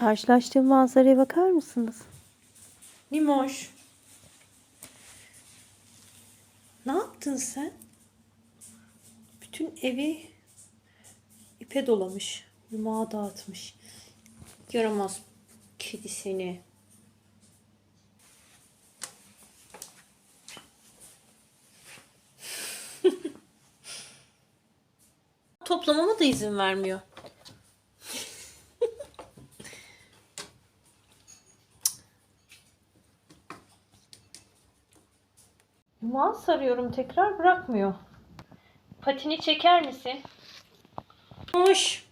Karşılaştığım manzaraya bakar mısınız? Nimoş. Ne yaptın sen? Bütün evi ipe dolamış. Yumağa dağıtmış. Yaramaz kedi seni. Toplamama da izin vermiyor. Yumağı sarıyorum tekrar bırakmıyor. Patini çeker misin? Hoş.